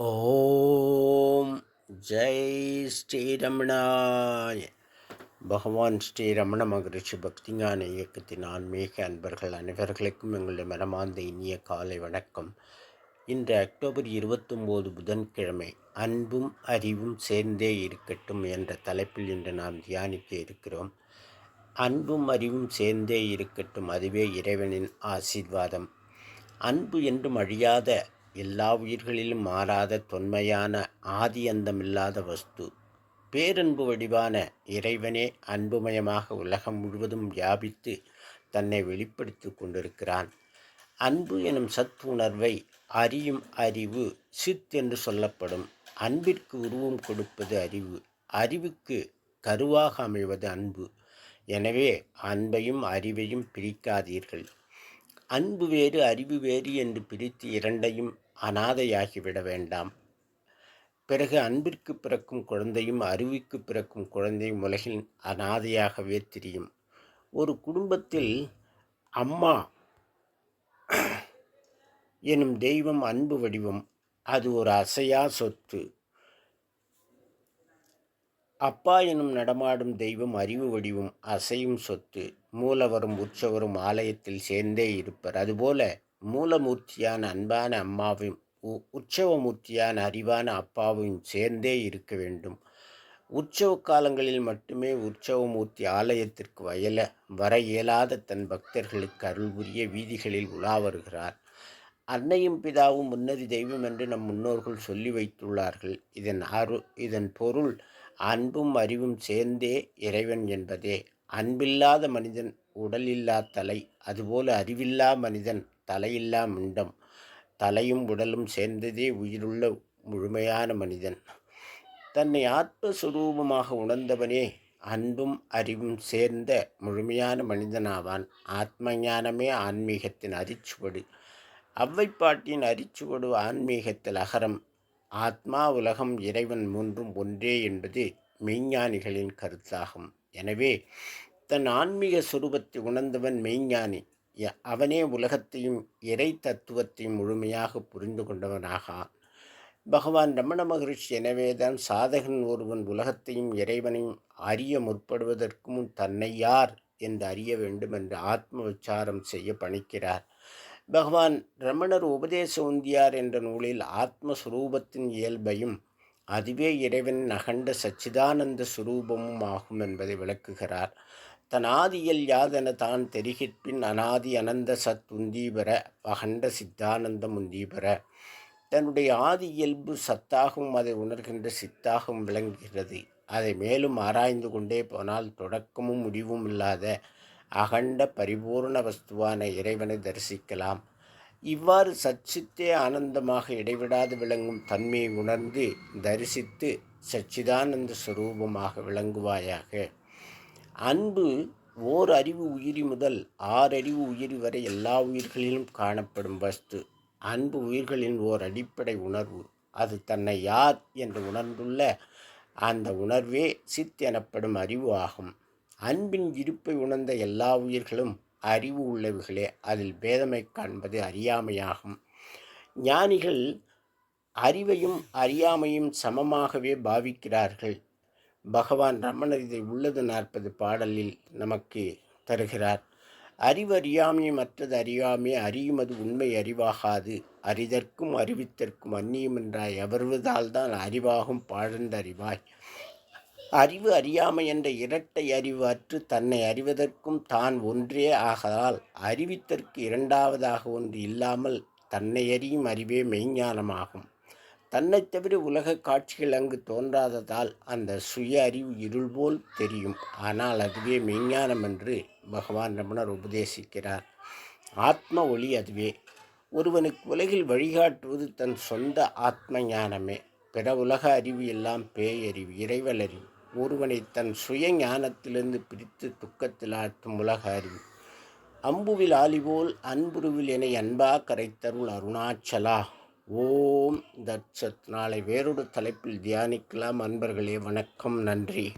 ஓம் ஜெய் ஸ்ரீரமணாய். பகவான் ஸ்ரீரமண மகரிஷி பக்திஞான இயக்கத்தின் ஆன்மீக அன்பர்கள் அனைவர்களுக்கும் எங்களுடைய மனமார்ந்த இனிய காலை வணக்கம். இன்று அக்டோபர் இருபத்தொம்போது புதன்கிழமை அன்பும் அறிவும் சேர்ந்தே இருக்கட்டும் என்ற தலைப்பில் இன்று நாம் தியானிக்க இருக்கிறோம். அன்பும் அறிவும் சேர்ந்தே இருக்கட்டும் அதுவே இறைவனின் ஆசீர்வாதம். அன்பு என்றும் அழியாத எல்லா உயிர்களிலும் மாறாத தொன்மையான ஆதி அந்தமில்லாத வஸ்து. பேரன்பு வடிவான இறைவனே அன்புமயமாக உலகம் முழுவதும் வியாபித்து தன்னை வெளிப்படுத்தி கொண்டிருக்கிறான். அன்பு எனும் சத் உணர்வை அறியும் அறிவு சித் என்று சொல்லப்படும். அன்பிற்கு உருவம் கொடுப்பது அறிவு. அறிவுக்கு கருவாக அமைவது அன்பு. எனவே அன்பையும் அறிவையும் பிரிக்காதீர்கள். அன்பு வேறு அறிவு வேறு என்று பிரித்து இரண்டையும் அனாதையாகிவிட வேண்டாம். பிறகு அன்பிற்கு பிறக்கும் குழந்தையும் அறிவுக்கு பிறக்கும் குழந்தையும் உலகில் அனாதையாகவே தெரியும். ஒரு குடும்பத்தில் அம்மா எனும் தெய்வம் அன்பு வடிவம் அது ஒரு அசையா சொத்து. அப்பா எனும் நடமாடும் தெய்வம் அறிவு வடிவும் அசையும் சொத்து மூலவரும் உற்சவரும் ஆலயத்தில் சேர்ந்தே இருப்பர். அதுபோல மூலமூர்த்தியான அன்பான அம்மாவையும் உற்சவமூர்த்தியான அறிவான அப்பாவையும் சேர்ந்தே இருக்க வேண்டும். உற்சவ காலங்களில் மட்டுமே உற்சவமூர்த்தி ஆலயத்திற்கு வயல வர இயலாத தன் பக்தர்களுக்கு அருள் புரிய வீதிகளில் உலா வருகிறார். அன்னையும் பிதாவும் முன்னறி தெய்வம் என்று நம் முன்னோர்கள் சொல்லி வைத்துள்ளார்கள். இதன் அரு இதன் பொருள் அன்பும் அறிவும் சேர்ந்தே இறைவன் என்பதே. அன்பில்லாத மனிதன் உடலில்லா தலை அதுபோல அறிவில்லா மனிதன் தலையில்லா மிண்டம். தலையும் உடலும் சேர்ந்ததே உயிருள்ள முழுமையான மனிதன். தன்னை ஆத்மஸ்வரூபமாக உணர்ந்தவனே அன்பும் அறிவும் சேர்ந்த முழுமையான மனிதனாவான். ஆத்ம ஞானமே ஆன்மீகத்தின் அரிச்சுவடு. அவ்வைப்பாட்டின் அரிச்சுவடு ஆன்மீகத்தில் அகரம். ஆத்மா உலகம் இறைவன் மூன்றும் ஒன்றே என்பது மெய்ஞானிகளின் கருத்தாகும். எனவே தன் ஆன்மீக சுரூபத்தை உணர்ந்தவன் மெய்ஞானி. அவனே உலகத்தையும் இறை தத்துவத்தையும் முழுமையாக புரிந்து கொண்டவனாக பகவான் ரமண மகரிஷி எனவேதான் சாதகன் ஒருவன் உலகத்தையும் இறைவனையும் அறிய முற்படுவதற்கு முன் தன்னை யார் என்று அறிய வேண்டும் என்று ஆத்ம விசாரம் செய்ய பணிக்கிறார். பகவான் ரமணர் உபதேச உந்தியார் என்ற நூலில் ஆத்மஸ்வரூபத்தின் இயல்பையும் அதுவே இறைவனின் அகண்ட சச்சிதானந்த சுரூபமும் ஆகும் என்பதை விளக்குகிறார். தன் ஆதியில் யாதென தான் தெரிகிற்பின் அனாதி அனந்த சத் உந்தீபர அகண்ட சித்தானந்தம் உந்தீபர தன்னுடைய ஆதி இயல்பு சத்தாகவும் அதை உணர்கின்ற சித்தாகவும் விளங்குகிறது. அதை மேலும் ஆராய்ந்து கொண்டே போனால் தொடக்கமும் முடிவும் இல்லாத அகண்ட பரிபூர்ண வஸ்துவான இறைவனை தரிசிக்கலாம். இவ்வாறு சச்சித்தே ஆனந்தமாக இடைவிடாது விளங்கும் தன்மையை உணர்ந்து தரிசித்து சச்சிதானந்த ஸ்வரூபமாக விளங்குவாயாக. அன்பு ஓர் அறிவு உயிரி முதல் ஆறறிவு உயிரி வரை எல்லா உயிர்களிலும் காணப்படும் வஸ்து. அன்பு உயிர்களின் ஓர் அடிப்படை உணர்வு. அது தன்னை யார் என்று உணர்ந்துள்ள அந்த உணர்வே சித் எனப்படும் அறிவு ஆகும். அன்பின் இருப்பை உணர்ந்த எல்லா உயிர்களும் அறிவு உள்ளவர்களே அதில் பேதமை காண்பது அறியாமையாகும். ஞானிகள் அறிவையும் அறியாமையும் சமமாகவே பாவிக்கிறார்கள். பகவான் ரமணர் இதை உள்ளது நாற்பது பாடலில் நமக்கு தருகிறார். அறிவறியாமை மற்றது அறியாமே அறியுமது உண்மை அறிவாகாது. அறிதற்கும் அறிவித்தற்கும் அந்நியம் என்றாய் எவருவதால் தான் அறிவாகும் பாழந்தறிவாய் அறிவு அறியாமை என்ற இரட்டை அறிவு அற்று தன்னை அறிவதற்கும் தான் ஒன்றே ஆகதால் அறிவித்தற்கு இரண்டாவதாக ஒன்று இல்லாமல் தன்னை அறியும் அறிவே மெய்ஞானமாகும். தன்னை தவிர உலக காட்சிகள் அங்கு தோன்றாததால் அந்த சுய அறிவு இருள் போல் தெரியும். ஆனால் அதுவே மெய்ஞானம் என்று பகவான் ரமணர் உபதேசிக்கிறார். ஆத்ம ஒளி அதுவே. ஒருவனுக்கு உலகில் வழிகாட்டுவது தன் சொந்த ஆத்ம ஞானமே பிற உலக அறிவு எல்லாம் பேயறிவு இறைவல் அறிவு. ஒருவனை தன் சுய ஞானத்திலிருந்து பிரித்து துக்கத்தில் ஆற்றும் உலக அறிவு. அம்புவில் ஆலிபோல் அன்புருவில் என அன்பா கரைத்தருள் அருணாச்சலா. ஓம் தட்சத் நாளை வேறொரு தலைப்பில் தியானிக்கலாம். அன்பர்களே வணக்கம் நன்றி.